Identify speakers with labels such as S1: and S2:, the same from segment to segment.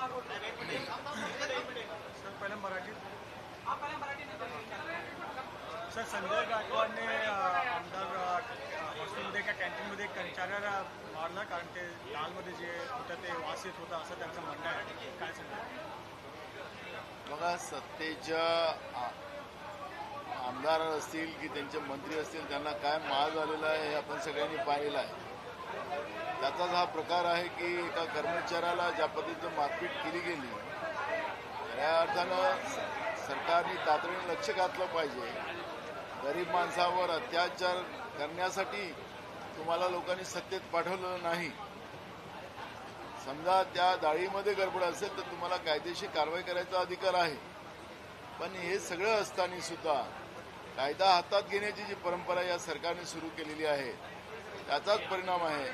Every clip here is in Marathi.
S1: सर पहिलं मराठीत सर संजय गायकवाडने आमदार हॉस्टेलमध्ये एका कॅन्टीनमध्ये एक कर्मचाऱ्याला मारलं कारण ते दालमध्ये जे होतं ते वास येत होतं असं त्यांचं म्हणणं आहे. काय सांगतो
S2: बघा सत्तेच्या आमदार असतील की त्यांचे मंत्री असतील त्यांना काय माल झालेला आहे हे आपण सगळ्यांनी पाहिलेलं आहे. त्याचाच हा प्रकार आहे की एका कर्मचाऱ्याला ज्या पद्धतीनं मारपीट केली गेली या अर्थानं सरकारने तातडीने लक्ष घातलं पाहिजे. गरीब माणसावर अत्याचार करण्यासाठी तुम्हाला लोकांनी सत्तेत पाठवलं नाही. समजा त्या डाळीमध्ये गडबड असेल तर तुम्हाला कायदेशीर कारवाई करायचा अधिकार आहे. पण हे सगळं असताना सुद्धा कायदा हातात घेण्याची जी परंपरा या सरकारने सुरू केलेली आहे त्याचाच परिणाम आहे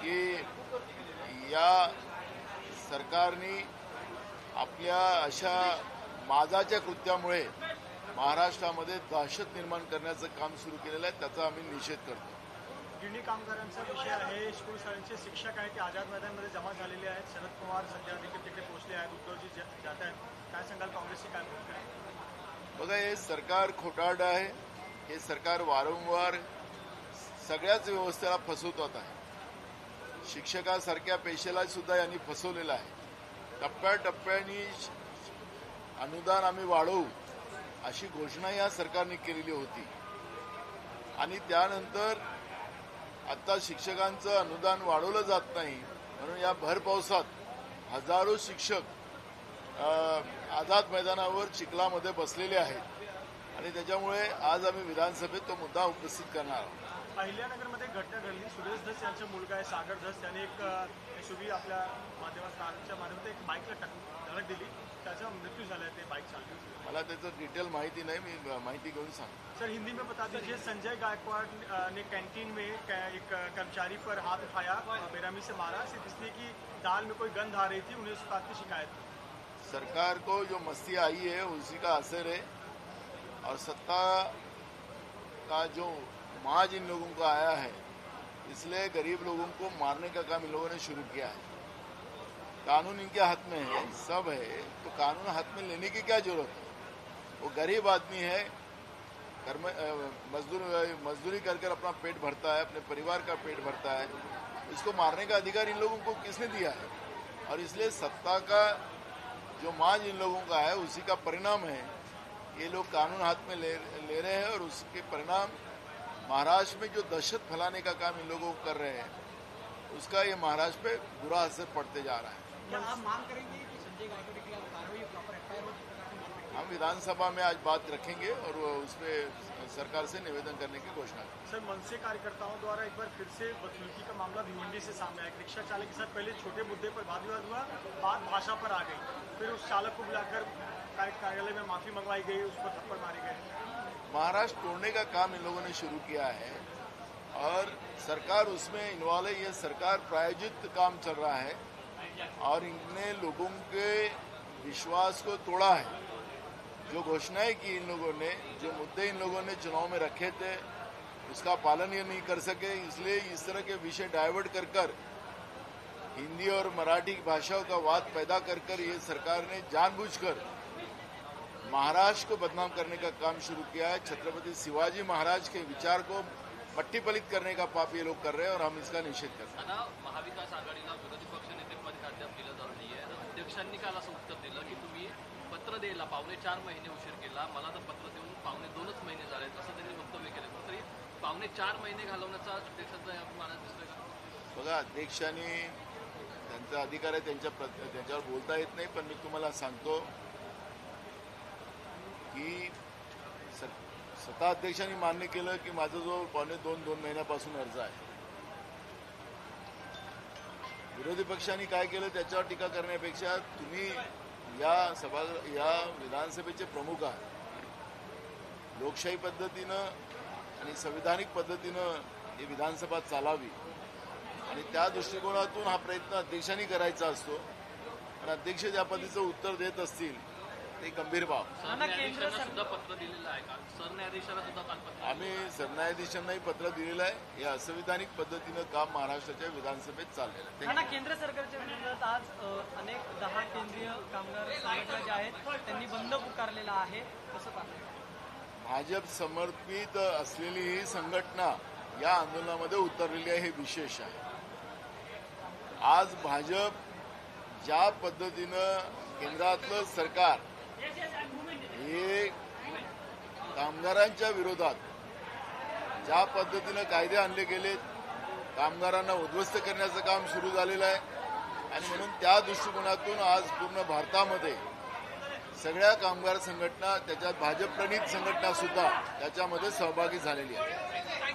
S2: की या सरकारने आपल्या अशा माजाच्या कृत्यामुळे महाराष्ट्रामध्ये दहशत निर्माण करण्याचं काम सुरू केलेलं आहे त्याचा आम्ही निषेध करतो.
S1: गिरणी कामगारांचा विषय आहे स्कूल शाळेचे शिक्षक आहेत ते आझाद मैदानमध्ये जमा झालेले आहेत. शरद पवार सध्या देखील तिकडे पोहोचले आहेत उद्धवजी जात आहेत. काय सांगाल काँग्रेसची काय भूमिका आहे?
S2: बघा हे सरकार खोटारड आहे हे सरकार वारंवार सगळ्याच व्यवस्थेला फसवतात आहे. शिक्षकासारख्या पेशेला सुद्धा यांनी फसवलेलं आहे. टप्प्याटप्प्याने अनुदान आम्ही वाढवू अशी घोषणा या सरकारने केलेली होती. आणि त्यानंतर आता शिक्षकांचं अनुदान वाढवलं जात नाही म्हणून या भर पावसात हजारो शिक्षक आझाद मैदानावर चिखलामध्ये बसलेले आहेत. आणि त्याच्यामुळे आज आम्ही विधानसभेत तो मुद्दा उपस्थित करणार आहोत.
S1: अहिल्यानगरमध्ये घटना घडली. सुरेश धस यांचा मुलगा आहे सागर धस. त्याने एक एसयूव्ही आपल्या माध्यमात कारच्या माध्यमात एक बाईकला टक धडक दिली. त्याचा मृत्यू झाला आहे ते बाईक चालली
S2: मला त्याचं डिटेल माहिती नाही मी माहिती घेऊन सांगतो.
S1: सर हिंदी में बता दीजिए संजय गायकवाड़ ने कैंटीन में एक कर्मचारी पर हाथ उठाया अ, बेरहमी से मारा सिर्फ इसलिए कि दाल में कोई गंध आ रही थी उन्हें उस बात की शिकायत
S2: सरकार को जो मस्ती आई है उसी का असर है। और सत्ता का जो माज इन लोगों का आया है, इसलिए गरीब लोगों को मारने का काम इन लोगों ने शुरू किया है। कानून इनके हाथ में है, सब है तो कानून हाथ में लेने की क्या ज़रूरत है? वो गरीब आदमी है, कर्म मजदूर, मजदूरी कर कर अपना पेट भरता है, अपने परिवार का पेट भरता है। इसको मारने का अधिकार इन लोगों को किसने दिया है? और इसलिए सत्ता का जो मांझ इन लोगों का है, उसी का परिणाम है। ये लोग कानून हाथ में ले ले रहे हैं और उसके परिणाम महाराष्ट्र में जो दहशत फैलाने का काम इन लोगों को कर रहे हैं उसका ये महाराष्ट्र पे बुरा असर पड़ते जा रहा है।
S3: आप मांग करेंगे कि संजय गायकवाड़ के खिलाफ कार्रवाई प्रॉपर एफआईआर जिस प्रकार की मारपीट
S2: हम विधानसभा में आज बात रखेंगे और वो उस पर सरकार से निवेदन करने की घोषणा करेंगे।
S1: सर मनसे कार्यकर्ताओं द्वारा एक बार फिर से बदसलूकी का मामला भिवंडी से सामने आया। रिक्शा चालक के साथ पहले छोटे मुद्दे पर वाद विवाद हुआ बात भाषा पर आ गई। फिर उस चालक को बुलाकर कार्यालय में माफ़ी मंगवाई गई उस पर थप्पड़ मारे गए
S2: महाराष्ट्र तोड़ने का काम इन लोगों ने शुरू किया है और सरकार उसमें इन्वॉल्व है, ये सरकार प्रायोजित काम चल रहा है और इनने लोगों के विश्वास को तोड़ा है। जो घोषणाएँ की इन लोगों ने, जो मुद्दे इन लोगों ने चुनाव में रखे थे, उसका पालन ये नहीं कर सके। इसलिए इस तरह के विषय डाइवर्ट कर कर, हिंदी और मराठी भाषाओं का वाद पैदा कर कर ये सरकार ने जानबूझकर महाराष्ट्र को बदनाम करने का काम शुरू किया है। छत्रपति शिवाजी महाराज के विचार को मट्टी पलित करने का पाप ये लोग कर रहे हैं और हम इसका निषेध करते हैं।
S4: महाविकास आघाडीला विरोधी पक्षनेतेपद का अद्याप दिलं जाऊ नाहीये अध्यक्षांनी काल असं उत्तर दिलं की तुम्ही पत्र द्यायला पावणे चार महिने उशीर केला. मला तर पत्र देऊन पावणे दोनच महिने झाले असं त्यांनी वक्तव्य केलं. तरी पावणे चार महिने घालवण्याचा अध्यक्षाचा या मानत दिसतोय का?
S2: बघा अध्यक्षांनी त्यांचा अधिकार आहे त्यांच्या त्यांच्यावर बोलता येत नाही पण मी तुम्हाला सांगतो की सत्ता अध्यक्षांनी मान्य केलं की माझा जो पावणे दोन दोन महिन्यापासून अर्ज आहे. विरोधी पक्षांनी काय केलं त्याच्यावर टीका करण्यापेक्षा तुम्ही या सभा या विधानसभेचे प्रमुख आहात. लोकशाही पद्धतीनं आणि संविधानिक पद्धतीनं ही विधानसभा चालावी. आणि त्या दृष्टिकोनातून हा प्रयत्न अध्यक्षांनी करायचा असतो. आणि अध्यक्ष ज्या पद्धतीचं उत्तर देत असतील ते गंभीर बाब
S4: सरन्यायाधीशांना सुद्धा पत्र दिलेलं आहे का? सरन्यायाधीशांना सुद्धा काल पत्र
S2: आम्ही सरन्यायाधीशांनाही पत्र दिलेलं आहे. हे असंविधानिक पद्धतीनं काम महाराष्ट्राच्या विधानसभेत चाललेलं आहे.
S5: नाना केंद्र सरकारच्या विरोधात आज अनेक दहा केंद्रीय कामगार संघटना ज्या आहेत त्यांनी बंद पुकारलेला आहे. कसं पाहता
S2: भाजप समर्पित असलेली ही संघटना या आंदोलनामध्ये उतरलेली आहे हे विशेष आहे. आज भाजप ज्या पद्धतीनं केंद्रातलं सरकार हे कामगारांच्या विरोधात ज्या पद्धतीनं कायदे आणले गेलेत कामगारांना उद्ध्वस्त करण्याचं काम सुरू झालेलं आहे. आणि म्हणून त्या दृष्टिकोनातून आज पूर्ण भारतामध्ये सगळ्या कामगार संघटना त्याच्यात भाजपप्रणित संघटनासुद्धा संघटना सुद्धा त्याच्यामध्ये सहभागी झालेली आहे